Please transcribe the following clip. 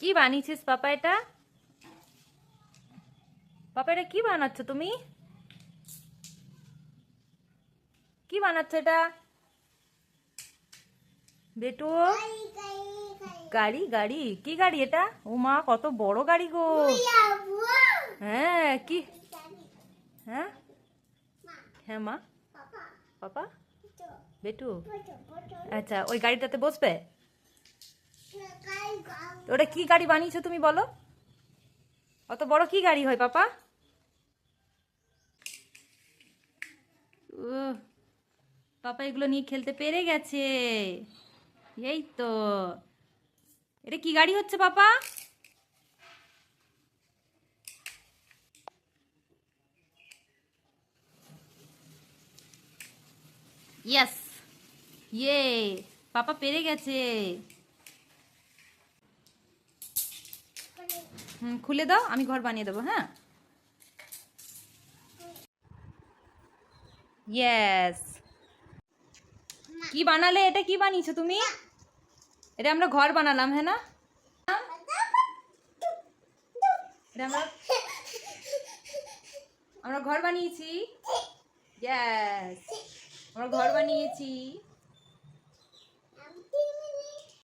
কি বানিয়েছিস পাপা এটা? পাপা এটা কি বানাচ্ছ তুমি? কি বানাচ্ছ এটা? বেটু? গাড়ি গাড়ি। কি গাড়ি এটা? ও মা কত বড় গাড়ি গো। হ্যাঁ কি? হ্যাঁ? হ্যাঁ মা। পাপা। বেটু। আচ্ছা ওই গাড়িটাতে বসবে? ওটা কি গাড়ি বানিয়েছো তুমি বলো? অত বড় কি গাড়ি হয় পাপা? পাপা এগুলো নিয়ে খেলতে পেরে গেছে। এই তো। এটা কি গাড়ি হচ্ছে পাপা? ইয়েস ইয়ে পাপা পেরে গেছে। খুলে দাও, আমি ঘর বানিয়ে দেবো হ্যাঁ? ইয়েস কি বানালে, এটা কি বানিয়েছো তুমি? এটা আমরা ঘর বানালাম হ্যাঁ না? এটা আমরা আমরা ঘর বানিয়েছি। আমরা ঘর বানিয়েছি।